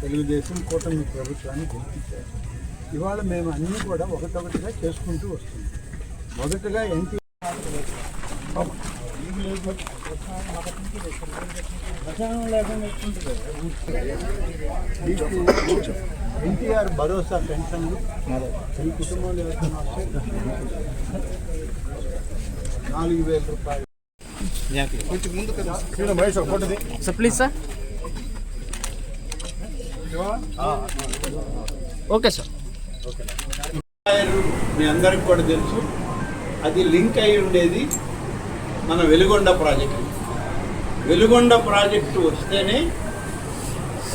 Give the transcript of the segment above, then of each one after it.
తెలుగుదేశం కూటమి ప్రభుత్వాన్ని గెలిపించారు ఇవాళ మేము అన్నీ కూడా ఒకటొకటిగా చేసుకుంటూ వస్తున్నాం. మొదటగా ఎన్టీ ఎన్టీఆర్ భరోసా పెన్షన్లు ఈ కుటుంబంలో ఎవరికైనా వస్తే నాలుగు వేల రూపాయలు. Sir please sir okay sir. మీ అందరికి కూడా తెలుసు అది లింక్ అయి ఉండేది మన వెలుగొండ ప్రాజెక్టు. వెలుగొండ ప్రాజెక్టు వస్తేనే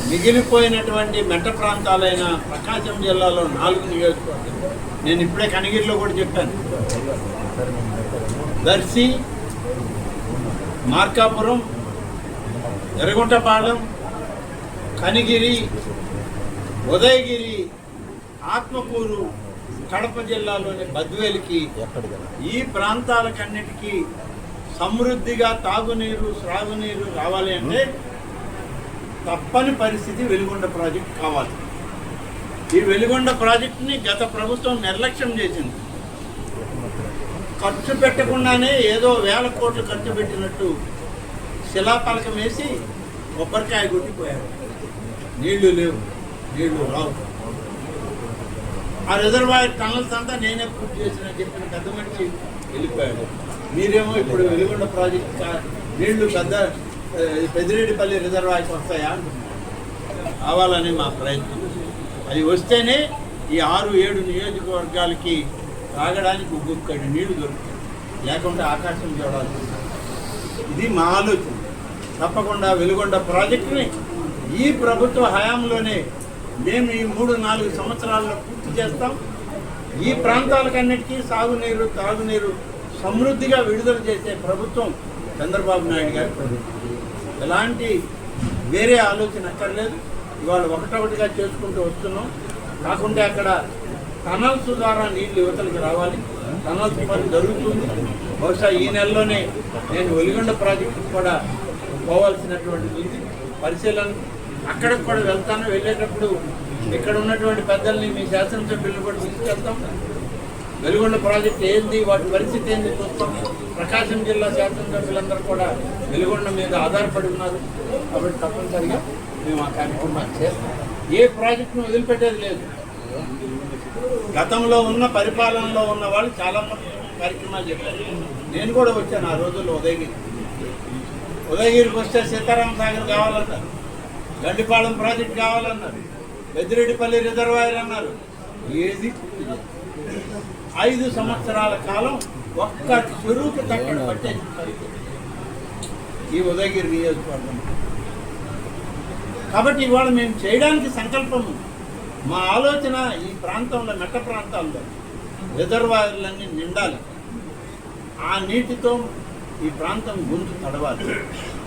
మిగిలిపోయినటువంటి మెట్ట ప్రాంతాలైన ప్రకాశం జిల్లాలో నాలుగు నియోజకవర్గాలు. నేను ఇప్పుడే కనిగిరిలో కూడా చెప్పాను. దర్శి మార్కాపురం ఎర్రగుంటపాలెం కనిగిరి ఉదయగిరి ఆత్మకూరు కడప జిల్లాలోని బద్వేలికి ఈ ప్రాంతాలకన్నిటికీ సమృద్ధిగా తాగునీరు త్రాగునీరు రావాలి అంటే తప్పని పరిస్థితి వెలుగొండ ప్రాజెక్ట్ కావాలి. ఈ వెలుగొండ ప్రాజెక్టుని గత ప్రభుత్వం నిర్లక్ష్యం చేసింది. ఖర్చు పెట్టకుండానే ఏదో వేల కోట్లు ఖర్చు పెట్టినట్టు శిలాపలకం వేసి కొబ్బరికాయ కొట్టిపోయారు. నీళ్ళు లేవు. నీళ్ళు రావు. ఆ రిజర్వాయర్ టనల్స్ అంతా నేనే పూర్తి చేసిన చెప్పిన పెద్ద మనిషి వెళ్ళిపోయాడు. మీరేమో ఇప్పుడు వెలుగొండ ప్రాజెక్ట్ నీళ్ళు పెద్ద పెద్దిరెడ్డిపల్లి రిజర్వాయర్కి వస్తాయా కావాలని మా ప్రయత్నం. అది వస్తేనే ఈ ఆరు ఏడు నియోజకవర్గాలకి తాగడానికి ఒక్కొక్కటి నీళ్ళు దొరుకుతాయి. లేకుంటే ఆకాశం చూడాలి ఇది మా ఆలోచన. తప్పకుండా వెలుగొండ ప్రాజెక్టుని ఈ ప్రభుత్వ హయాంలోనే మేము ఈ మూడు నాలుగు సంవత్సరాల్లో పూర్తి చేస్తాం. ఈ ప్రాంతాలకన్నిటికీ సాగునీరు తాగునీరు సమృద్ధిగా విడుదల చేసే ప్రభుత్వం చంద్రబాబు నాయుడు గారి ప్రభుత్వం. ఎలాంటి వేరే ఆలోచన అక్కర్లేదు. ఇవాళ ఒకటొకటిగా చేసుకుంటూ వస్తున్నాం. కాకుంటే అక్కడ టనల్స్ ద్వారా నీళ్ళు యువతలకు రావాలి. టనల్స్ పని జరుగుతుంది. బహుశా ఈ నెలలోనే నేను వెలుగొండ ప్రాజెక్టు కూడా పోవాల్సినటువంటి ఉంది పరిశీలన అక్కడికి కూడా వెళ్తాను. వెళ్ళేటప్పుడు ఇక్కడ ఉన్నటువంటి పెద్దల్ని మీ శాసనసభ్యులను కూడా తీసుకెళ్తాం. వెలుగొండ ప్రాజెక్ట్ ఏంది వాటి పరిస్థితి ఏంది చూస్తాం. ప్రకాశం జిల్లా శాసనసభ్యులందరూ కూడా వెలుగొండ మీద ఆధారపడి ఉన్నారు. కాబట్టి తప్పనిసరిగా మేము ఆ కార్యక్రమాలు చేస్తాం. ఏ ప్రాజెక్టును వదిలిపెట్టేది లేదు. గతంలో ఉన్న పరిపాలనలో ఉన్న వాళ్ళు చాలా కార్యక్రమాలు చెప్పారు. నేను కూడా వచ్చాను ఆ రోజుల్లో ఉదయం ఉదయగిరికి వస్తే సీతారాం సాగర్ కావాలన్నారు గండిపాలెం ప్రాజెక్ట్ కావాలన్నారు. పెద్దిరెడ్డిపల్లి రిజర్వాయర్ అన్నారు. ఏది? ఐదు సంవత్సరాల కాలం ఒక్క చెరువుకి తగ్గడం పట్టే ఈ ఉదయగిరి నియోజకవర్గం. కాబట్టి ఇవాళ మేము చేయడానికి సంకల్పం మా ఆలోచన ఈ ప్రాంతంలో మెట్ట ప్రాంతాల్లో రిజర్వాయర్లన్నీ నిండాలి. ఆ నీటితో ఈ ప్రాంతం గొంతు తడవాలి.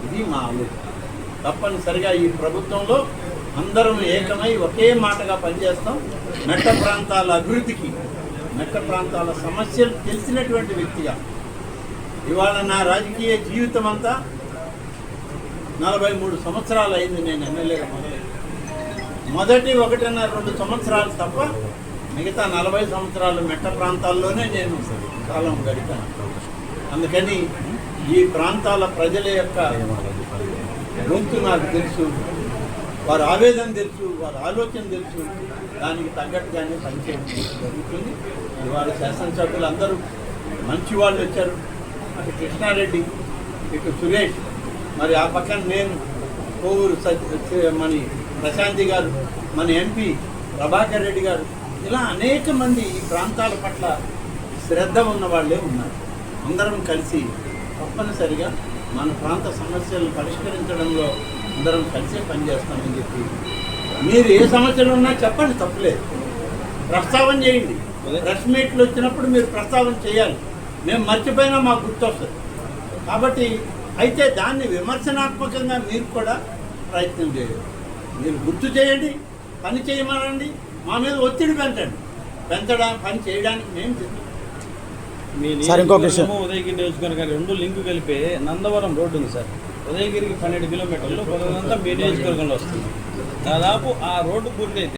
ఇది మా ఆలోచన. తప్పనిసరిగా ఈ ప్రభుత్వంలో అందరం ఏకమై ఒకే మాటగా పనిచేస్తాం. మెట్ట ప్రాంతాల అభివృద్ధికి మెట్ట ప్రాంతాల సమస్యలు తెలిసినటువంటి వ్యక్తిగా ఇవాళ నా రాజకీయ జీవితం అంతా నలభై మూడు సంవత్సరాలు అయింది నేను ఎమ్మెల్యేగా మొదలై మొదటి ఒకటిన్నర రెండు సంవత్సరాలు తప్ప మిగతా నలభై సంవత్సరాలు మెట్ట ప్రాంతాల్లోనే నేను కాలం గడిపాను. అందుకని ఈ ప్రాంతాల ప్రజల యొక్క గొంతు నాకు తెలుసు వారి ఆవేదన తెలుసు వారి ఆలోచన తెలుసు. దానికి తగ్గట్టుగానే పనిచేయడం జరుగుతుంది. ఇవాళ శాసనసభ్యులు అందరూ మంచి వాళ్ళు వచ్చారు. అటు కృష్ణారెడ్డి ఇటు సురేష్. మరి ఆ పక్కన నేను కోవూరు సత్ మన ప్రశాంతి గారు మన ఎంపీ ప్రభాకర్ రెడ్డి గారు. ఇలా అనేక మంది ఈ ప్రాంతాల పట్ల శ్రద్ధ ఉన్న వాళ్ళే ఉన్నారు. అందరం కలిసి తప్పనిసరిగా మన ప్రాంత సమస్యలను పరిష్కరించడంలో అందరం కలిసే పనిచేస్తామని చెప్పి. మీరు ఏ సమస్యలు ఉన్నా చెప్పండి తప్పులేదు. ప్రస్తావన చేయండి. ప్రెస్ మీట్లు వచ్చినప్పుడు మీరు ప్రస్తావన చేయాలి. మేము మర్చిపోయినా మాకు గుర్తొస్తుంది. కాబట్టి అయితే దాన్ని విమర్శనాత్మకంగా మీరు కూడా ప్రయత్నం చేయాలి మీరు గుర్తు చేయండి పని చేయమనండి మా మీద ఒత్తిడి పెంచండి. పెంచడం పని చేయడానికి మేము సార్, విషయం. నియోజకవర్గము, ఉదయగిరి నియోజకవర్గం రెండు లింక్ కలిపి నందవరం రోడ్డు ఉంది సార్. ఉదయగిరికి పన్నెండు కిలోమీటర్లు కొంతంతా మీ నియోజకవర్గంలో వస్తుంది. దాదాపు ఆ రోడ్డు పూర్తి అయితే